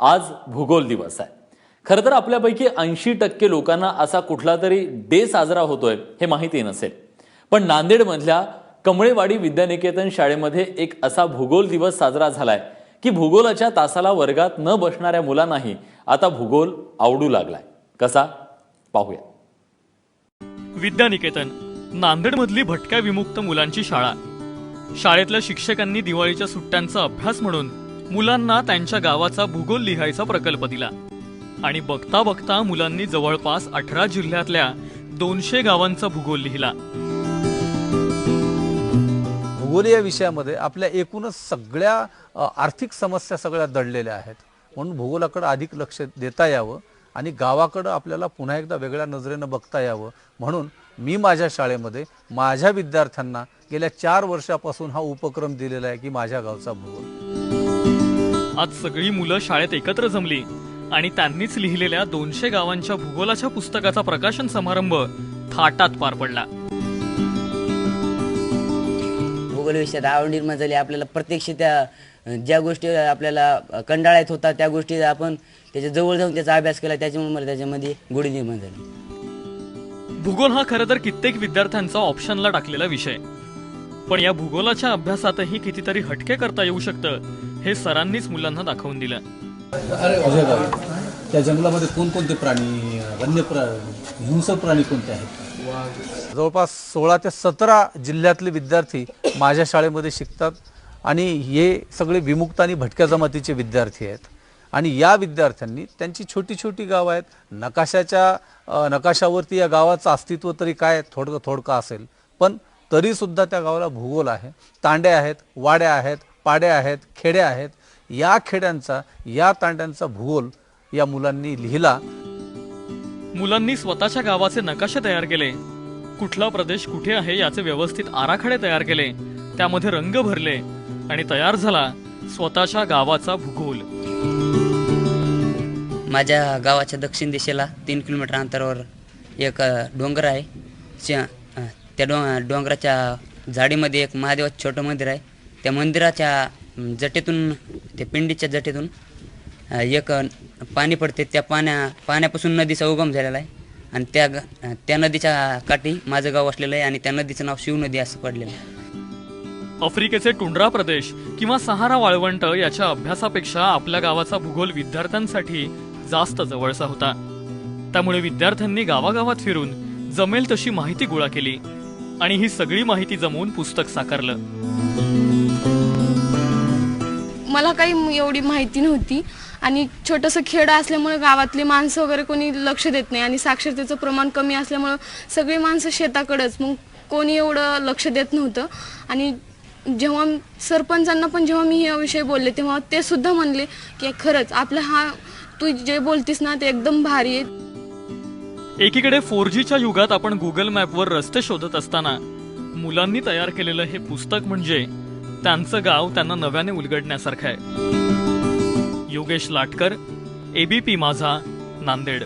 आज भूगोल दिवस आहे. खरं तर आपल्यापैकी ऐंशी टक्के लोकांना असा कुठला तरी डे साजरा होतोय हे माहिती नसेल. पण नांदेडमधल्या कमळेवाडी विद्यानिकेतन शाळेमध्ये एक असा भूगोल दिवस साजरा झालाय की भूगोलाच्या तासाला वर्गात न बसणाऱ्या मुलांनाही आता भूगोल आवडू लागलाय. कसा? पाहूया. विद्यानिकेतन नांदेडमधली भटक्या विमुक्त मुलांची शाळा. शाळेतल्या शिक्षकांनी दिवाळीच्या सुट्ट्यांचा अभ्यास म्हणून मुलांना त्यांच्या गावाचा भूगोल लिहायचा प्रकल्प दिला. आणि बघता बघता मुलांनी जवळपास अठरा जिल्ह्यातल्या दोनशे गावांचा भूगोल लिहिला. भूगोल या विषयामध्ये आपल्या एकूणच सगळ्या आर्थिक समस्या सगळ्या दडलेल्या आहेत. म्हणून भूगोलाकडं अधिक लक्ष देता यावं आणि गावाकडं आपल्याला पुन्हा एकदा वेगळ्या नजरेनं बघता यावं. म्हणून मी माझ्या शाळेमध्ये माझ्या विद्यार्थ्यांना गेल्या चार वर्षापासून हा उपक्रम दिलेला आहे की माझ्या गावचा भूगोल. आज सगळी मुलं शाळेत एकत्र जमली आणि त्यांनीच लिहिलेल्या दोनशे गावांच्या भूगोलाच्या पुस्तकाचा प्रकाशन समारंभ थाटात पार पडला. भूगोल विषयात आवड निर्माण झाली. आपल्याला प्रत्यक्ष त्या ज्या गोष्टी आपल्याला अं, कंटाळ्यात होतात त्या गोष्टी आपण त्याच्याजवळ जाऊन त्याचा अभ्यास केला. त्याच्यामुळे मला त्याच्यामध्ये गोडी निर्माण झाली. भूगोल हा खरं तर कित्येक विद्यार्थ्यांचा ऑप्शनला टाकलेला विषय. पण या भूगोलाच्या अभ्यासातही कितीतरी हटके करता येऊ शकतं हे सरांनीच मुलांना दाखवून दिलं. गावी त्या जंगलामध्ये कोणकोणते प्राणी वन्य प्रा हिंसक प्राणी कोणते आहेत? जवळपास सोळा ते सतरा जिल्ह्यातले विद्यार्थी माझ्या शाळेमध्ये शिकतात आणि हे सगळे विमुक्त आणि भटक्या जमातीचे विद्यार्थी आहेत. आणि या विद्यार्थ्यांनी त्यांची छोटी छोटी गावं आहेत. नकाशाच्या नकाशावरती या गावाचं अस्तित्व तरी काय थोडकं थोडकं असेल पण तरीसुद्धा त्या गावाला भूगोल आहे. तांड्या आहेत वाड्या आहेत पाड्या आहेत खेड्या आहेत या खेड्यांचा या तांड्यांचा भूगोल या मुलांनी लिहिला. मुलांनी स्वतःच्या गावाचे नकाशे तयार केले. कुठला प्रदेश कुठे आहे याचे व्यवस्थित आराखडे तयार केले. त्यामध्ये रंग भरले आणि तयार झाला स्वतःच्या गावाचा भूगोल. माझ्या गावाच्या दक्षिण दिशेला तीन किलोमीटर अंतरावर एक डोंगर आहे. त्या डो डोंगराच्या झाडीमध्ये एक महादेवाचं छोटं मंदिर आहे. त्या मंदिराच्या जटेतून त्या पिंडीच्या जटेतून एक पाणी पडते. त्या पाण्या पाण्यापासून नदीचा उगम झालेला आहे. आणि त्या ग- त्या नदीच्या काठी माझं गाव असलेलं आहे आणि त्या नदीचं नाव शिव नदी असं पडलेलं आहे. आफ्रिकेचे टुंड्रा प्रदेश किंवा सहारा वाळवंट याच्या अभ्यासापेक्षा आपल्या गावाचा भूगोल विद्यार्थ्यांसाठी जास्त जवळचा होता. त्यामुळे विद्यार्थ्यांनी गावागावात फिरून जमेल तशी माहिती गोळा केली आणि ही सगळी माहिती जमवून पुस्तक साकारलं. मला काही एवढी माहिती नव्हती. आणि छोटंसं खेड असल्यामुळे गावातली माणसं वगैरे कोणी लक्ष देत नाही. आणि साक्षरतेचं प्रमाण कमी असल्यामुळं सगळी माणसं शेताकडंच. मग कोणी एवढं लक्ष देत नव्हतं. आणि जेव्हा सरपंचांना पण जेव्हा मी याविषयी बोलले तेव्हा ते सुद्धा म्हणले की खरंच आपला हा तू जे बोलतीस ना ते एकदम भारी आहे. एकीकडे फोर जीच्या युगात आपण गुगल मॅपवर रस्ते शोधत असताना मुलांनी तयार केलेलं हे पुस्तक म्हणजे त्यांचं गाव त्यांना नव्याने उलगडण्यासारखं आहे. योगेश लाटकर एबीपी माझा नांदेड.